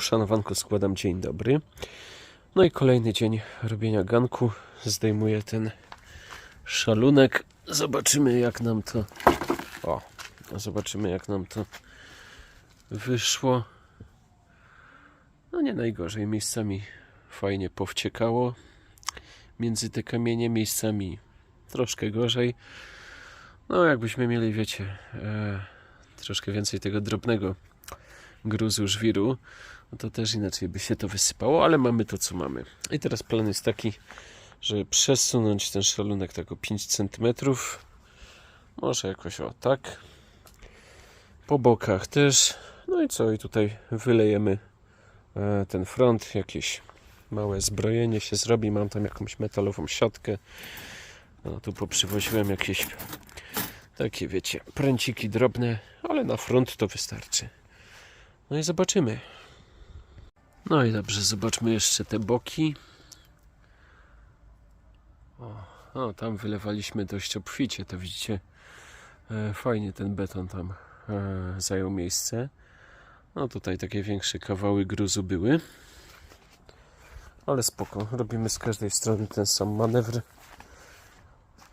Szanowanko, składam dzień dobry. No i kolejny dzień robienia ganku. Zdejmuję ten szalunek. Zobaczymy jak nam to... O, zobaczymy jak nam to wyszło. No nie najgorzej. Miejscami fajnie powciekało. Między te kamienie miejscami troszkę gorzej. No jakbyśmy mieli, wiecie, e, troszkę więcej tego drobnego gruzu, żwiru, no to też inaczej by się to wysypało, ale mamy to, co mamy. I teraz plan jest taki, żeby przesunąć ten szalunek tak o 5 cm. Może jakoś o tak. Po bokach też. No i co? I tutaj wylejemy e, ten front. Jakieś małe zbrojenie się zrobi. Mam tam jakąś metalową siatkę. No tu poprzywoziłem jakieś takie, wiecie, pręciki drobne, ale na front to wystarczy. No i zobaczymy. No i dobrze, zobaczmy jeszcze te boki. O, o tam wylewaliśmy dość obficie, to widzicie. E, fajnie ten beton tam e, zajął miejsce. No tutaj takie większe kawały gruzu były. Ale spoko, robimy z każdej strony ten sam manewr.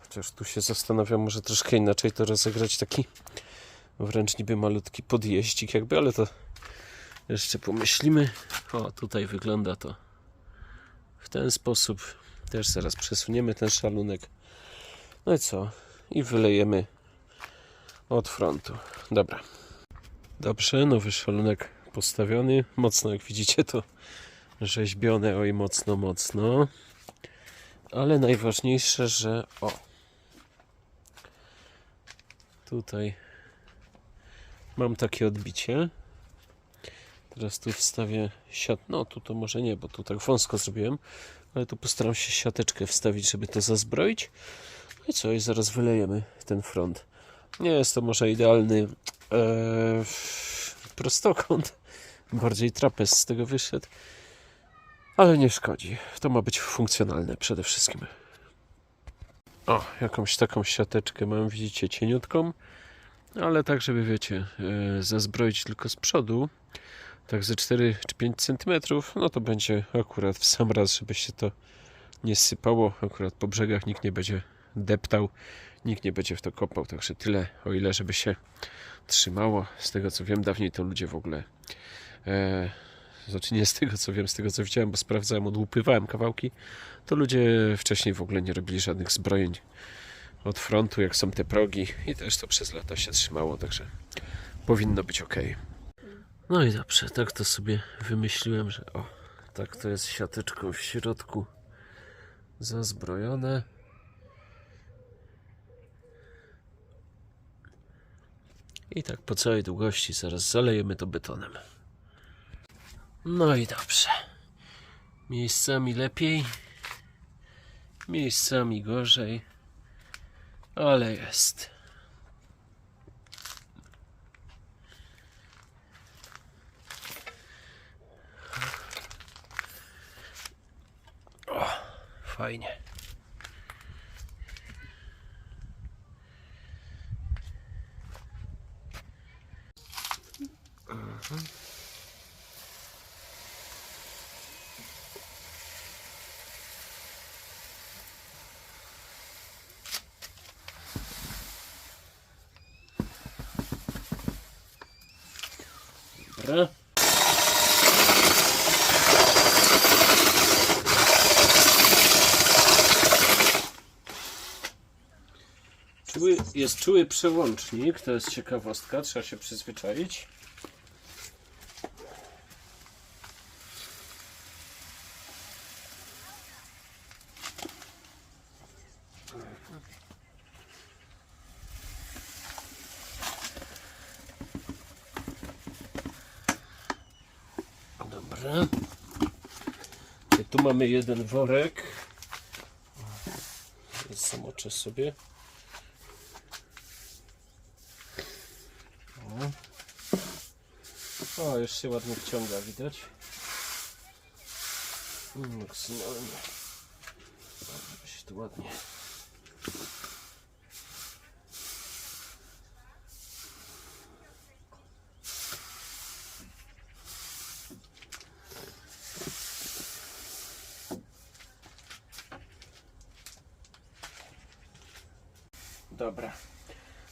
Chociaż tu się zastanawiam, może troszkę inaczej to rozegrać taki wręcz niby malutki podjeździk jakby, ale to jeszcze pomyślimy. O, tutaj wygląda to w ten sposób. Też zaraz przesuniemy ten szalunek. No i co? I wylejemy od frontu. Dobra. Dobrze, nowy szalunek postawiony. Mocno, jak widzicie, to rzeźbione, oj mocno, mocno. Ale najważniejsze, że o. Tutaj mam takie odbicie. Teraz tu wstawię siat. No tu to może nie, bo tu tak wąsko zrobiłem, ale tu postaram się siateczkę wstawić, żeby to zazbroić. No i co? I zaraz wylejemy ten front. Nie jest to może idealny e, prostokąt. Bardziej trapez z tego wyszedł. Ale nie szkodzi. To ma być funkcjonalne przede wszystkim. O, jakąś taką siateczkę mam, widzicie, cieniutką. Ale tak, żeby wiecie, e, zazbroić tylko z przodu, tak ze 4 czy 5 cm, no to będzie akurat w sam raz, żeby się to nie sypało. Akurat po brzegach nikt nie będzie deptał, nikt nie będzie w to kopał. Także tyle, o ile żeby się trzymało. Z tego co wiem, dawniej to ludzie w ogóle. E, znaczy nie z tego co wiem, z tego co widziałem, bo sprawdzałem, odłupywałem kawałki, to ludzie wcześniej w ogóle nie robili żadnych zbrojeń od frontu, jak są te progi i też to przez lata się trzymało, także powinno być ok. No i dobrze, tak to sobie wymyśliłem, że o, tak to jest siateczką w środku zazbrojone. I tak po całej długości zaraz zalejemy to betonem. No i dobrze. Miejscami lepiej, miejscami gorzej, ale jest. Fajnie. Dobra. Jest czuły przełącznik, to jest ciekawostka, trzeba się przyzwyczaić. Dobra. I tu mamy jeden worek. Zamoczę sobie. O, już się ładnie wciąga, widać. Maksymalnie. Się tu ładnie. Dobra.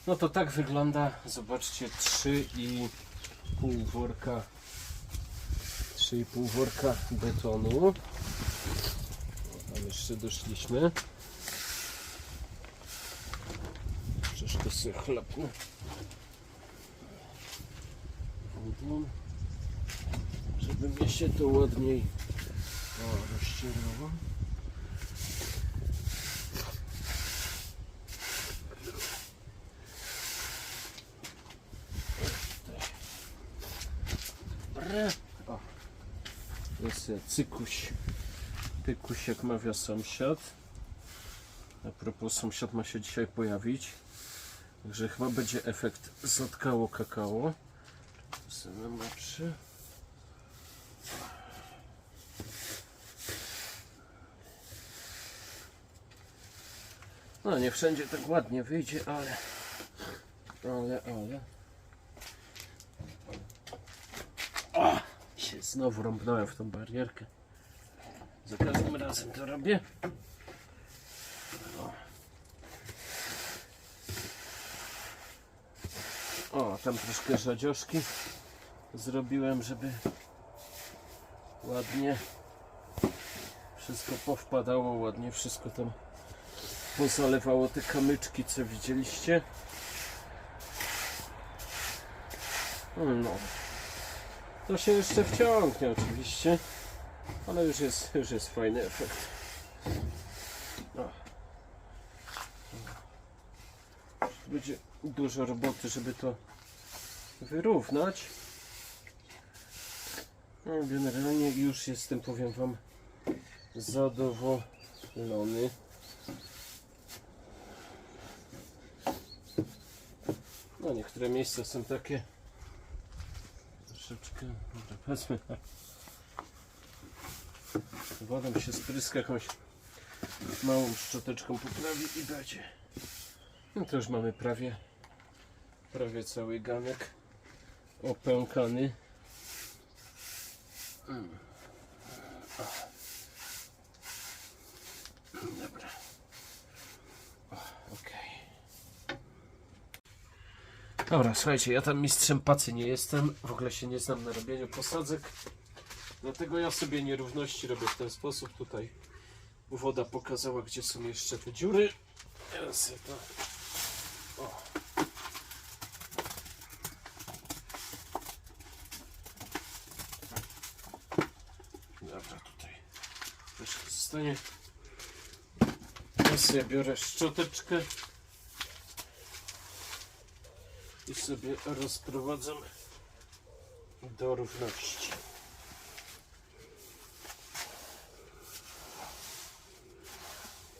No to tak wygląda, zobaczcie, 3 i 3,5 worka 3,5 worka betonu. Tam jeszcze doszliśmy. Troszkę sobie chlapnę. Żeby mnie się to ładniej o. Dobra. O. Jest cykuś. Pykuś, jak mawia sąsiad. A propos, sąsiad ma się dzisiaj pojawić. Także chyba będzie efekt zatkało kakao. Zobaczę. No nie wszędzie tak ładnie wyjdzie, ale ale, ale o, się znowu rąbnąłem w tą barierkę za każdym razem to robię o, o tam troszkę żadzioszki zrobiłem, żeby ładnie wszystko powpadało, ładnie wszystko tam pozalewało te kamyczki, co widzieliście. No. To się jeszcze wciągnie oczywiście, ale już jest, już jest fajny efekt. O. Będzie dużo roboty, żeby to wyrównać. No, generalnie już jestem, powiem Wam, zadowolony. No niektóre miejsca są takie troszeczkę, dobra, powiedzmy wodą się spryska jakąś małą szczoteczką poprawi i będzie. No to już mamy prawie prawie cały ganek opękany. Mm. Dobra. O, Okej. Dobra, słuchajcie, ja tam mistrzem pacy nie jestem, w ogóle się nie znam na robieniu posadzek, dlatego ja sobie nierówności robię w ten sposób. Tutaj woda pokazała, gdzie są jeszcze te dziury. Ja sobie to... O. Dobra, tutaj jeszcze zostanie. Ja sobie biorę szczoteczkę i sobie rozprowadzam do równości.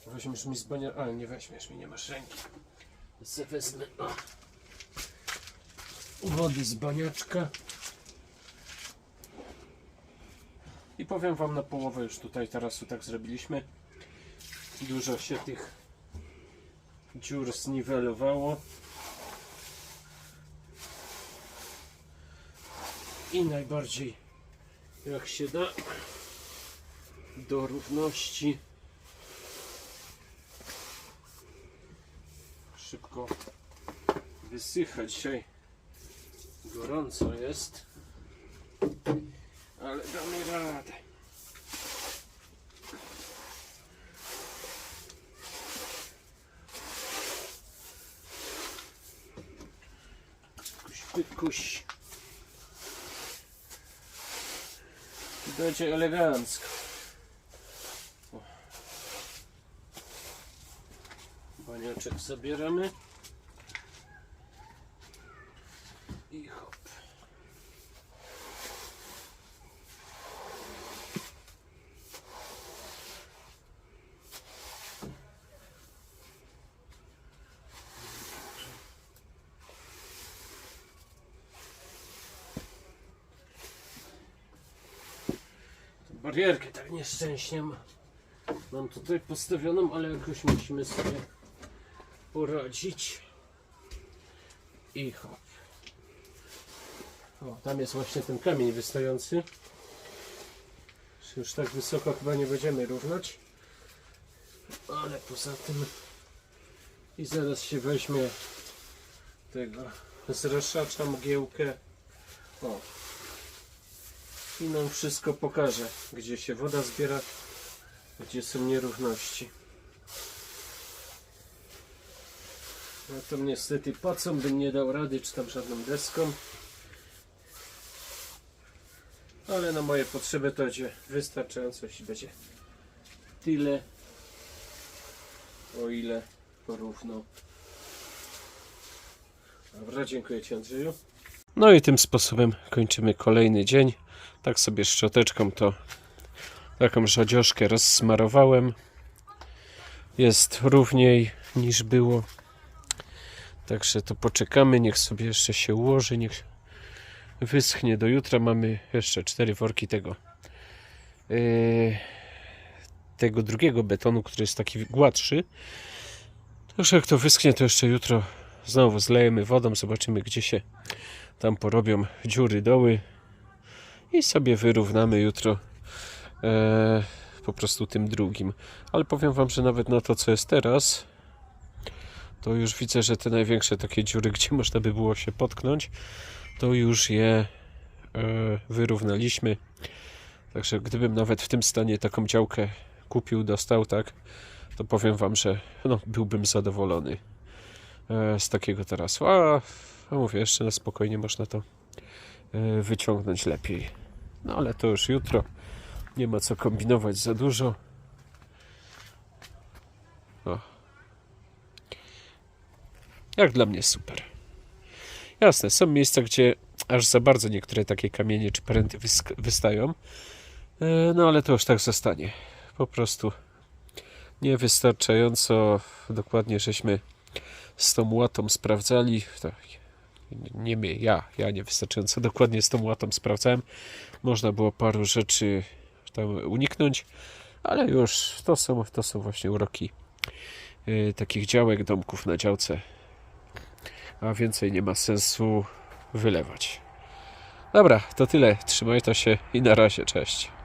Weźmiesz mi z bania... Ale nie weźmiesz mi, nie masz ręki. Se wezmę wody z baniaczka. I powiem wam na połowę już tutaj teraz tak zrobiliśmy. Dużo się tych dziur zniwelowało. I najbardziej jak się da do równości. Szybko wysycha dzisiaj. Gorąco jest. Ale damy radę. Kuś, pykuś. Będzie elegancko. Baniaczek zabieramy. I hop. Barierkę tak nieszczęśnie ma- mam tutaj postawioną, ale jakoś musimy sobie poradzić. I hop. O, tam jest właśnie ten kamień wystający. Już tak wysoko chyba nie będziemy równać. Ale poza tym I zaraz się weźmie tego zraszacza mgiełkę. O. I nam wszystko pokaże, gdzie się woda zbiera, gdzie są nierówności. No to niestety pacą bym nie dał rady, czy tam żadną deską. Ale na moje potrzeby to będzie wystarczająco, jeśli będzie tyle, o ile porówno. Dobra, dziękuję Ci Andrzeju. No i tym sposobem kończymy kolejny dzień. Tak sobie szczoteczką to taką żadzioszkę rozsmarowałem. Jest równiej niż było. Także to poczekamy, niech sobie jeszcze się ułoży, niech wyschnie do jutra. Mamy jeszcze cztery worki tego yy, tego drugiego betonu, który jest taki gładszy. Także jak to wyschnie, to jeszcze jutro znowu zlejemy wodą, zobaczymy gdzie się tam porobią dziury, doły i sobie wyrównamy jutro e, po prostu tym drugim. Ale powiem Wam, że nawet na to co jest teraz, to już widzę, że te największe takie dziury, gdzie można by było się potknąć, to już je e, wyrównaliśmy. Także gdybym nawet w tym stanie taką działkę kupił, dostał, tak, to powiem Wam, że no, byłbym zadowolony e, z takiego tarasu. A, a mówię, jeszcze na spokojnie można to e, wyciągnąć lepiej. No ale to już jutro. Nie ma co kombinować za dużo. O. Jak dla mnie super. Jasne, są miejsca, gdzie aż za bardzo niektóre takie kamienie czy pręty wystają. E, No ale to już tak zostanie. Po prostu niewystarczająco dokładnie żeśmy z tą łatą sprawdzali. Tak, Nie my, ja, ja niewystarczająco dokładnie z tą łatą sprawdzałem. Można było paru rzeczy tam uniknąć, ale już to są, to są właśnie uroki y, takich działek, domków na działce. A więcej nie ma sensu wylewać. Dobra, to tyle. Trzymaj to się i na razie, cześć.